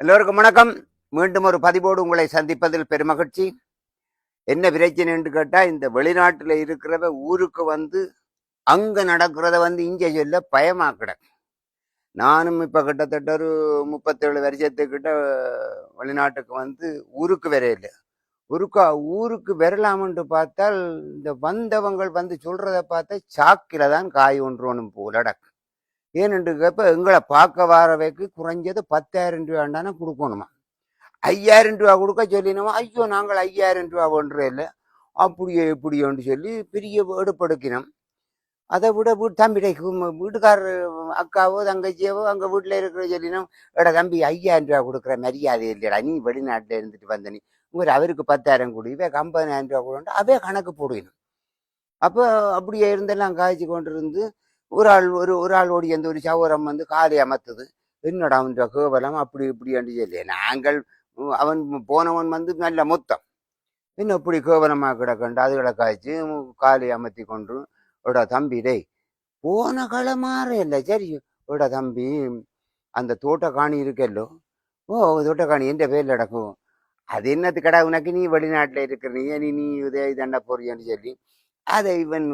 எல்லோருக்கும் வணக்கம். மீண்டும் ஒரு பதிவோடு உங்களை சந்திப்பதில் பெருமகிழ்ச்சி. என்ன பிரச்சனை என்று கேட்டால் இந்த வெளிநாட்டில் இருக்கிறவ ஊருக்கு வந்து அங்கே நடக்கிறத வந்து இங்கே சொல்ல பயமாக்கிட நானும் இப்போ கிட்டத்தட்ட ஒரு முப்பத்தேழு வருஷத்துக்கிட்ட வெளிநாட்டுக்கு வந்து ஊருக்கு வரையில ஊருக்கா ஊருக்கு வரலாம்னு பார்த்தால் இந்த வந்தவங்கள் வந்து சொல்கிறத பார்த்தா சாக்கில தான் காய் ஒன்றுவனும் போலடக்கு ஏனென்று கேப்ப எங்களை பார்க்க வரவைக்கு குறைஞ்சது பத்தாயிரம் ரூபாண்டான கொடுக்கணுமா? ஐயாயிரம் ரூபா கொடுக்க சொல்லினோமா? ஐயோ நாங்கள் ஐயாயிரம் ரூபா ஒன்றே இல்லை. அப்படியே இப்படியோன்னு சொல்லி பெரிய எடுப்படுக்கினோம் அதை விட வீட்டு தம்பிடை வீட்டுக்காரர் அக்காவோ தங்கச்சியாவோ அங்கே வீட்டில் இருக்கிற சொல்லினோம் எடா தம்பி ஐயாயிரம் ரூபா கொடுக்குற மரியாதை இல்லைடா. நீ வெளிநாட்டில் இருந்துட்டு வந்த நீ. அவருக்கு பத்தாயிரம் கொடு இவே ஐம்பதாயிரம் ரூபா கொடுண்டா அவே கணக்கு போடுவேன் அப்போ அப்படியே இருந்தெல்லாம் காய்ச்சி கொண்டு இருந்து ஒரு ஆள் ஒரு ஒரு ஆள் ஓடி அந்த ஒரு சவரம் வந்து காலை அமர்த்துது. என்னடா அவன் கேவலம் அப்படி இப்படி என்று சொல்லி. நாங்கள் அவன் போனவன் வந்து நல்ல மொத்தம். இன்னும் இப்படி கேவலமாக கிடக்கண்டு? அது கிடக்காச்சு. காலை அமர்த்தி கொண்டு ஓடா தம்பி டேய் போன களை மாற இல்லை சரி. ஓடா தம்பி அந்த தோட்டக்காணி இருக்கல்லோ? ஓ தோட்டக்காணி எந்த பேர்ல நடக்கும் அது என்னது கடை உனக்கு? நீ வெளிநாட்டில் இருக்கிற நீ நீ நீ இதே இதண்ட போறியன்னு சொல்லி அதை இவன்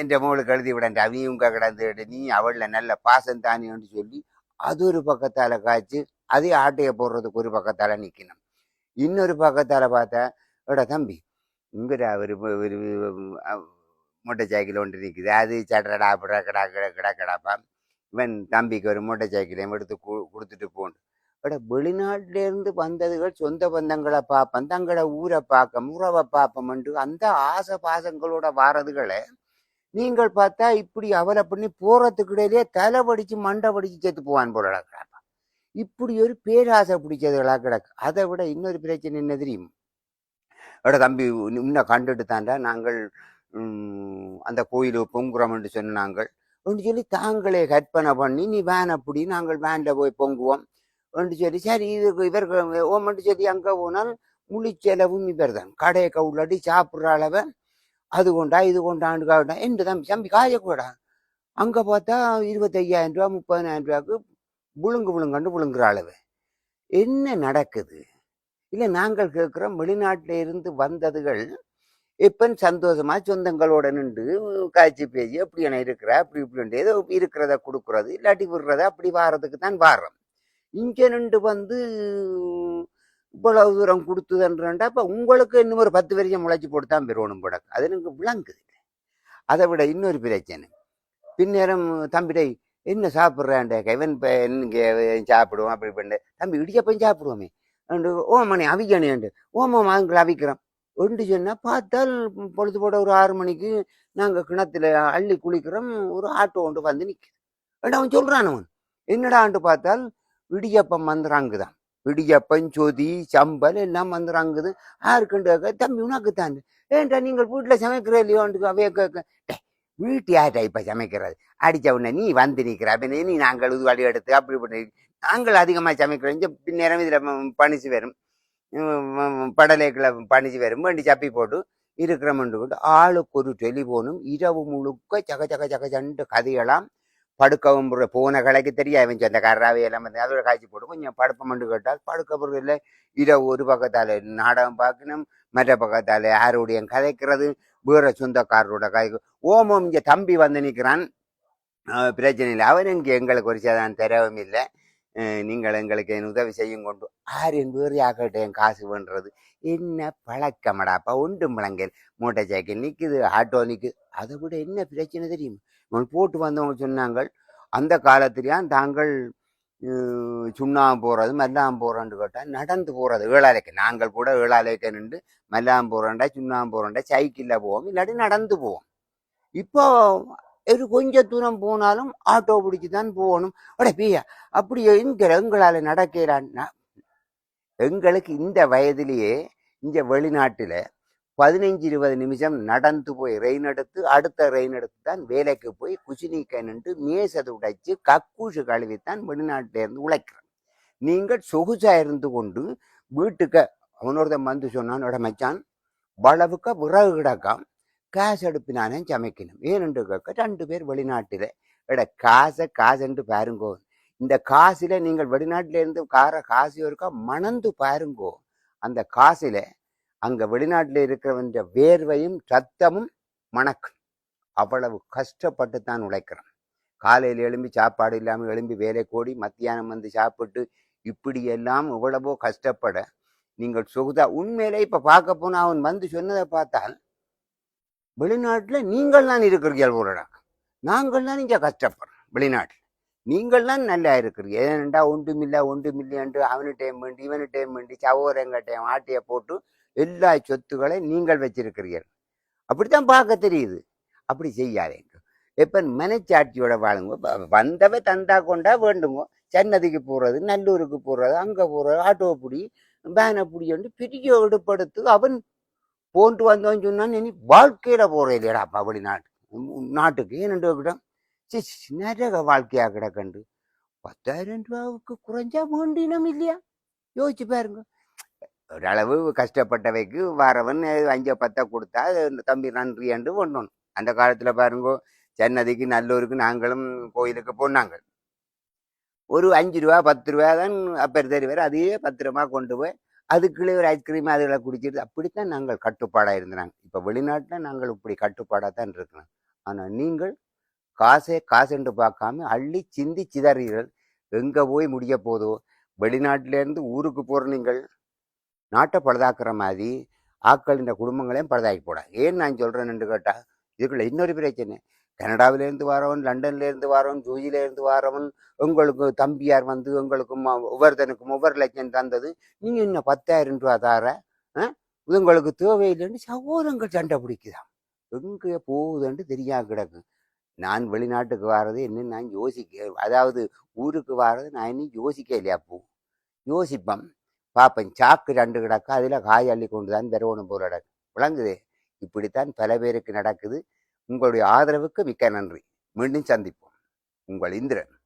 என்ற மோளுக்கு எழுதி விடண்டா நீ உங்க கிடந்து நீ அவள்ல நல்ல பாசம் தானியன்னு சொல்லி அது ஒரு பக்கத்தால காய்ச்சி அதே ஆட்டையை போடுறதுக்கு ஒரு பக்கத்தால நிக்கணும். இன்னொரு பக்கத்தால பார்த்தா எடா தம்பி இங்கிற ஒரு ஒரு மூட்டை சைக்கிள் ஒன்று நிற்குது அது சடரடா அப்படா கடா கிடா கடா கடாப்பா இவன் தம்பிக்கு ஒரு மூட்டை சைக்கிளையும் எடுத்து கொடுத்துட்டு போண்டு எட வெளிநாட்டில இருந்து வந்ததுகள் சொந்த பந்தங்களை பார்ப்போம் தங்களோட ஊரை பார்க்க உறவை பார்ப்போம்ன்ட்டு அந்த ஆசை பாசங்களோட வாரதுகளை நீங்கள் பார்த்தா இப்படி அவலை பண்ணி போறதுக்கு இடையிலே தலை படிச்சு மண்டை படிச்சு செத்து போவான் போல கிடக்குறாப்பா. இப்படி ஒரு பேராசை பிடிச்சதுகளா கிடக்கு. அதை விட இன்னொரு பிரச்சனை என்ன தெரியும்? எட தம்பி இன்னும் கண்டுட்டு தாண்டா நாங்கள் உம், அந்த கோயில் பொங்குறோம் என்று நாங்கள் அப்படின்னு சொல்லி தாங்களே கற்பனை பண்ணி நீ வேன் அப்படி நாங்கள் வேனில் போய் பொங்குவோம். என்று சொல்லி சரி இது இவர் ஓமன்ட்டு சொல்லி அங்கே போனால் முழு செலவும் இவர் தான் கடையை கவுளாடி சாப்பிட்ற அளவை அது கொண்டா இது கொண்டாண்டு காண்டா என்று தம்பி தம்பி காயக்கூடா அங்கே பார்த்தா இருபத்தையாயிரம் ரூபா முப்பதாயிரம் ரூபாய்க்கு புழுங்கு புழுங்கண்டு புழுங்குற அளவு. என்ன நடக்குது? இல்லை நாங்கள் கேட்குறோம் வெளிநாட்டில இருந்து வந்ததுகள் இப்போ சந்தோஷமா சொந்தங்களோட நின்று காய்ச்சி பேசி அப்படி என்ன இருக்கிற? அப்படி இப்படி ஏதோ இருக்கிறத கொடுக்கறது இல்லாட்டி விடுறத அப்படி வாரதுக்கு தான் வாரம். இங்கே நின்று வந்து இவ்வளவு தூரம் கொடுத்துதுன்றா அப்போ உங்களுக்கு இன்னும் ஒரு பத்து வரைக்கும் முளைச்சி போட்டு தான் பெறணும் போட அது எனக்கு விளங்குது அதை விட இன்னொரு பிரச்சனை. பின்னேரம் தம்பிடை என்ன சாப்பிட்றான்டே கைவன் இப்போ இங்கே சாப்பிடுவோம் அப்படி பண்ணு தம்பி இடிச்சப்பையும் சாப்பிடுவோமே. அண்டு ஓமணி அவிக்கணேண்டு ஓமம் அவங்களை அவிக்கிறோம். ஒன்று சொன்னால் பார்த்தால் பொழுது போட ஒரு ஆறு மணிக்கு நாங்கள் கிணத்துல அள்ளி குளிக்கிறோம் ஒரு ஆட்டோ ஒன்று வந்து நிற்குது ஏண்டா அவன் சொல்கிறான் அவன். என்னடா ஆண்டு பார்த்தால் இடியப்பம் வந்துறாங்குதான் இடியப்பம் சொதி சம்பல் எல்லாம் வந்துறாங்குது யாருக்குண்டு தம்பி உனக்கு தான் ஏன்டா நீங்கள் வீட்டில் சமைக்கிற இல்லையோன்ட்டு அவைய கேட்க வீட்டு யார்டா இப்போ சமைக்கிறது? அடிச்ச உடனே நீ வந்து நிற்கிற அப்படின்னு நீ நாங்கள் இது வழி எடுத்து அப்படி பண்ணி நாங்கள் அதிகமாக சமைக்கிறோம். இங்கே பின்னேரம் இதில் பணிச்சு வரும். படலைக்குள்ள பணிச்சு வரும். வண்டி சப்பி போட்டு இருக்கிறோம்னு கொண்டு ஆளுக்கு ஒரு டெலிஃபோனும் இரவு முழுக்க சக சக சக சண்டு கதையெல்லாம் படுக்கவும் போன கலைக்கு தெரியாது. இவன் சொந்தக்காரராகவே எல்லாம் வந்து அதோட காய்ச்சி போட்டு கொஞ்சம் படுப்பமண்டு கேட்டால் படுக்க இல்லை. இரவு ஒரு பக்கத்தால் நாடகம் பார்க்கணும். மற்ற பக்கத்தால் யாருடைய கதைக்கிறது. வேற சொந்தக்காரரோட கதை. ஓமம் இங்கே தம்பி வந்து நிற்கிறான் பிரச்சனை இல்லை. அவன் இங்கே எங்களுக்கு ஒரு சேதான் தரவும் இல்லை. நீங்கள் எங்களுக்கு என் உதவி செய்யும் கொண்டு ஆரின் வேறு யாக்கிட்டேன் காசு வேண்டுறது என்ன பழக்கமடாப்பா ஒன்றும் விளங்கல் மூட்டை சைக்கிள் நிற்குது ஆட்டோ நிற்குது அதை விட என்ன பிரச்சனை தெரியும்? போட்டு வந்தவங்க சொன்னாங்க அந்த காலத்திலேயான் தாங்கள் அஹ், சுண்ணாம்பு போகிறது மல்லாம் போகிறோன்னு கேட்டால் நடந்து போகிறது ஏழாலைக்கு. நாங்கள் கூட ஏழாலைக்கு நின்று மல்லாம் போகிறோண்டா சுண்ணாம்பு போகிறோண்டா சைக்கிளில் போவோம் இல்லாட்டி நடந்து போவோம். இப்போ ஒரு கொஞ்ச தூரம் போனாலும் ஆட்டோ பிடிச்சி தான் போகணும். அட பியா அப்படி எங்க எங்களால் நடக்கிறான்னா எங்களுக்கு இந்த வயதிலேயே இந்த வெளிநாட்டில் பதினஞ்சு இருபது நிமிஷம் நடந்து போய் ரெயின் எடுத்து அடுத்த ரெயின் எடுத்து தான் வேலைக்கு போய் குசினிக்க நின்று மேசதை உடைச்சு கக்கூசு கழுவித்தான் வெளிநாட்டிலேருந்து உழைக்கிறோம் நீங்கள் சொகுசாக இருந்து கொண்டு வீட்டுக்கு அவனோட வந்து சொன்னான் "எட மச்சான் வளவுக்க விறகு கிடக்கான் காசு அடுப்பினானே சமைக்கணும். ஏனென்று கேட்க ரெண்டு பேர் வெளிநாட்டில். எட காசை காசுன்ட்டு பாருங்கோ. இந்த காசில் நீங்கள் வெளிநாட்டிலேருந்து கார காசு இருக்கா மணந்து பாருங்கோ. அந்த காசில் அங்கே வெளிநாட்டில் இருக்கிறவன் வேர்வையும் ரத்தமும் மணக்கும். அவ்வளவு கஷ்டப்பட்டு தான் உழைக்கிறோம் காலையில் எழும்பி சாப்பாடு இல்லாமல் எழும்பி வேலை கோடி மத்தியானம் வந்து சாப்பிட்டு இப்படி எல்லாம் எவ்வளவோ கஷ்டப்பட நீங்கள் சுகுதா. உண்மையிலே இப்போ பார்க்க போனால் அவன் வந்து சொன்னதை பார்த்தால் வெளிநாட்டில் நீங்கள் தான் இருக்கிறீர்கள் ஊரடா நாங்கள் தான் இங்கே கஷ்டப்படுறோம் வெளிநாட்டில். நீங்கள் தான் நல்லா இருக்கிறீங்க. ஏனெண்டா ஒன்றுமில்ல ஒன்றுமில்லையன்று டைம் வேண்டி இவனுட்டையும் வேண்டி சகோதரங்கிட்டையும் ஆட்டையை போட்டு எல்லா சொத்துக்களை நீங்கள் வச்சிருக்கிறீர்கள். அப்படித்தான் பார்க்க தெரியுது. அப்படி செய்யாதேங்க இப்போ மனச்சாட்சியோட வாழுங்க வ- வந்தவ தந்தா கொண்டா வேண்டுங்க. சென்னதிக்கு போகிறது நல்லூருக்கு போகிறது அங்கே போகிறது ஆட்டோ பிடி பேனை பிடிண்டு பெரிய எடுப்படுத்து அவன் போன்ட்டு வந்தோன்னு சொன்னால் இனி வாழ்க்கையில் போகிற இல்லையாடா அப்பா வெளிநாட்டு நாட்டுக்கு ஏனென்று கிட்ட நரக வாழ்க்கையாக கிடக்கண்டு. பத்தாயிரம் ரூபாவுக்கு குறைஞ்சா வேண்டினம் இல்லையா? யோசிச்சு பாருங்க. ஓரளவு கஷ்டப்பட்டவைக்கு வரவன் அஞ்சோ பத்தா கொடுத்தா தம்பி நன்றி என்று ஒன்றணும் அந்த காலத்தில் பாருங்க சென்னதிக்கு நல்லூருக்கு நாங்களும் கோயிலுக்கு போனாங்க. ஒரு அஞ்சு ரூபா பத்து ரூபா தான் அப்பர் தெரிவார். அதையே பத்திரமா கொண்டு போய் அதுக்குள்ளே ஒரு ஐஸ்கிரீம் அதுகளை குடிச்சிட்டு அப்படித்தான் நாங்கள் கட்டுப்பாடாக இருந்தாங்க. இப்போ வெளிநாட்டில் நாங்கள் இப்படி கட்டுப்பாடாக தான் இருக்கிறோம். ஆனால் நீங்கள் காசே காசுன்னு பார்க்காம அள்ளி சிந்தி சிதறீர்கள். எங்கே போய் முடிய போதோ? வெளிநாட்டிலேருந்து ஊருக்கு போகிற நீங்கள் நாட்டை பழுதாக்குற மாதிரி ஆக்கள் இந்த குடும்பங்களையும் பழுதாக்கி போட. ஏன் நான் சொல்கிறேன்னு கேட்டால் இதுக்குள்ள இன்னொரு பிரச்சனை. கனடாவிலேருந்து வரவன் லண்டன்லேருந்து வரவன் ஜூஜிலேருந்து வரவன் உங்களுக்கு தம்பியார் வந்து உங்களுக்கும் ஒவ்வொருத்தனுக்கும் ஒவ்வொரு லட்சம் தந்தது. நீங்கள் இன்னும் பத்தாயிரம் ரூபா தார? ஆ? இது உங்களுக்கு தேவையில்லைன்னு சகோதரங்கள் சண்டை பிடிக்குதான் எங்கே போகுதுன்ட்டு தெரியாம கிடக்கு. நான் வெளிநாட்டுக்கு வர்றது என்ன நான் யோசிக்க அதாவது ஊருக்கு வர்றது நான் இன்னும் யோசிக்க இல்லையா பூ யோசிப்பேன் பார்ப்பேன் சாக்கு ரெண்டு கிடக்கு அதில் காய் அள்ளி கொண்டு தான் தருவணும் போல கிடக்கு. விளங்குது? இப்படித்தான் பல பேருக்கு நடக்குது. உங்களுடைய ஆதரவுக்கு மிக்க நன்றி. மீண்டும் சந்திப்போம். உங்கள் இந்திரன்.